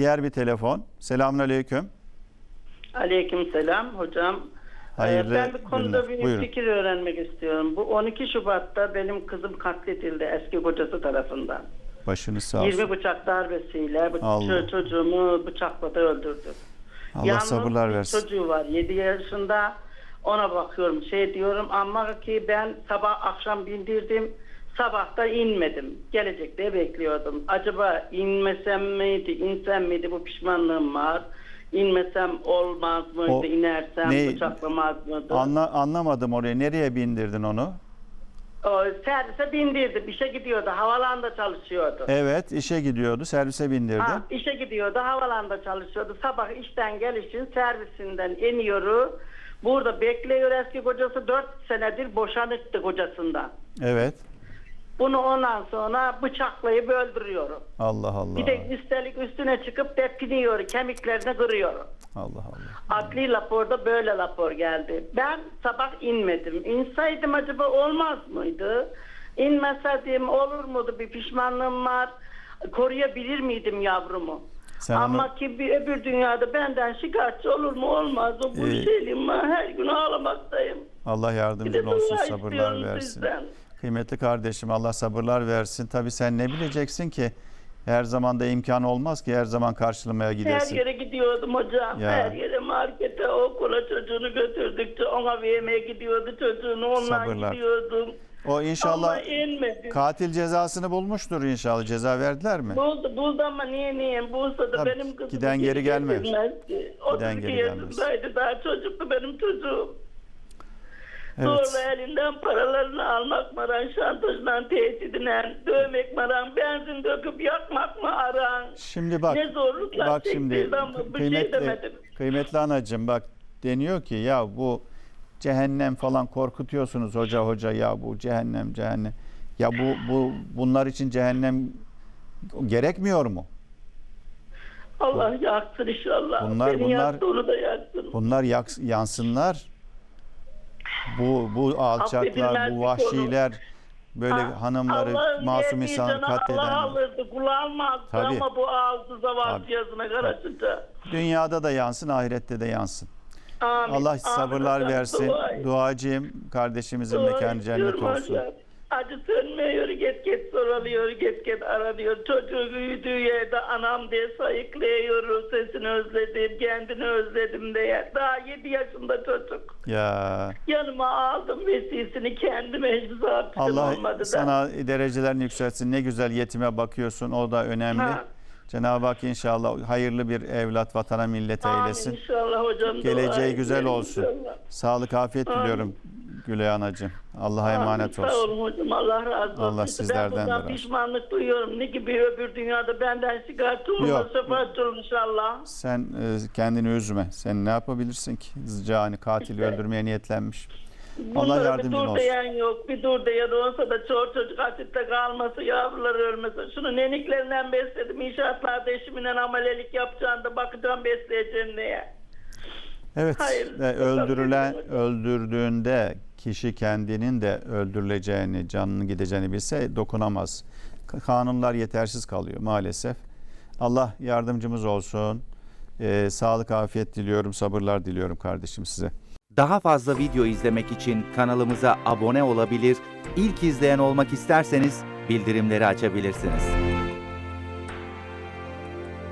Diğer bir telefon. Selamünaleyküm. Aleykümselam hocam. Hayırlı Ee, ben bir konuda günler. bir Buyurun. fikir öğrenmek istiyorum. Bu 12 Şubat'ta benim kızım katledildi eski kocası tarafından. Başınız sağ olsun. 20 bıçak darbesiyle Allah. ço- çocuğumu bıçakladı öldürdü. Allah Yalnız sabırlar bir versin. Çocuğu var 7 yaşında ona bakıyorum şey diyorum ama ki ben sabah akşam bindirdim sabah da inmedim. Gelecek diye bekliyordum. Acaba inmesem miydi insem miydi bu pişmanlığım var. İnmesem olmaz mıydı O- inersem ne- bıçaklamaz mıydı? Anla, anlamadım oraya. Nereye bindirdin onu? O, servise bindirdim işe gidiyordu havalanda çalışıyordu. Evet, işe gidiyordu. Servise bindirdin. Ha, işe gidiyordu, havalanda çalışıyordu. Sabah işten gelişin servisinden iniyor. Burada bekliyor eski kocası 4 senedir boşanıktı kocasından. Evet. Bunu ondan sonra bıçaklayıp öldürüyor. Allah Allah. Bir de üstelik üstüne çıkıp tepkiniyor, kemiklerini kırıyor. Allah Allah. Adli raporda böyle rapor geldi. Ben sabah inmedim. İnseydim acaba olmaz mıydı? İnmeseydim olur muydu? Bir pişmanlığım var. Koruyabilir miydim yavrumu? Sen Ama onu- ki bir öbür dünyada benden şikayetçi olur mu olmaz. O bu Ee, şeyim var. Her gün ağlamaktayım. Allah yardımcın olsun, sabırlar versin. sizden. Kıymetli kardeşim Allah sabırlar versin. Tabii sen ne bileceksin ki? Her zaman da imkan olmaz ki her zaman karşılamaya Her gidesin. yere gidiyordum hocam. Ya. Her yere markete, okula çocuğunu götürdükçe ona vermeye gidiyordu çocuğunu. Onunla Sabırlar. gidiyordum. O inşallah Ama katil cezasını bulmuştur inşallah. Ceza verdiler mi? Buldu, buldu ama niye niye bulsa da Tabii, benim kızım giden geri gelmez. getirmezdi. Giden 32 geri gelmez. yaşındaydı daha çocuktu benim çocuğum. Evet. Zorla elinden paralarını almak mı aran, şantajla, tehdidine, dövmek mi aran, benzin döküp yakmak mı aran? Şimdi bak. Ne zorluklar Bak şimdi ama bir şey demedim. kıymetli anacığım bak deniyor ki ya bu cehennem falan korkutuyorsunuz hoca hoca ya bu cehennem cehennem. Ya bu bu bunlar için cehennem gerekmiyor mu? Allah yaksın inşallah. Bunlar- Beni bunlar- yaktı onu da yaksın. Bunlar yaks- yansınlar. Bu bu alçaklar, bu vahşiler böyle Ha, hanımları Allah'ın masum insanı canı Allah alırdı, kulu almazdı Tabii. ama bu ağzı zavallı yazına karışınca. Dünyada da yansın, ahirette de yansın. Amin. Allah Amin sabırlar hocam, versin. dua et. Duacıyım. Kardeşimizin mekanı cennet olsun. hocam. Acı sönmüyor, get get soralıyor, get get aranıyor. Çocuğu büyüdüğü yerde anam diye sayıklıyor, sesini özledim, kendini özledim diye. Daha 7 yaşında çocuk. Ya Yanıma aldım vesisini kendime zaten Allah olmadı da. sana derecelerini yükseltsin. Ne güzel yetime bakıyorsun. O da önemli. Ha. Cenab-ı Hak inşallah hayırlı bir evlat vatana millete Amin eylesin. inşallah hocam. Geleceği güzel olsun. inşallah. Sağlık, afiyet Amin. diliyorum Gülay anacığım. Allah'a emanet Amin. Sağ olsun. olun hocam. Allah razı olsun. Allah sizlerden de Ben bundan razı. pişmanlık duyuyorum. Ne gibi öbür dünyada benden olmaz. Yok. Olur inşallah. Sen e, kendini üzme. Sen ne yapabilirsin ki? Cani katil İşte. öldürmeye niyetlenmiş. Bunlara Allah bir yardımcın dur olsun. diyen yok. Bir dur diyen olsa da çoğu çocuk açıkta kalması, yavruları ölmesi. Şunu neniklerinden besledim. İnşaatlarda eşimle amelelik yapacağım da bakacağım besleyeceğim diye. Evet, Hayır, ve öldürülen öldürdüğünde kişi kendinin de öldürüleceğini, canının gideceğini bilse dokunamaz. Kanunlar yetersiz kalıyor maalesef. Allah yardımcımız olsun. Ee, sağlık, afiyet diliyorum, sabırlar diliyorum kardeşim size. Daha fazla video izlemek için kanalımıza abone olabilir, ilk izleyen olmak isterseniz bildirimleri açabilirsiniz.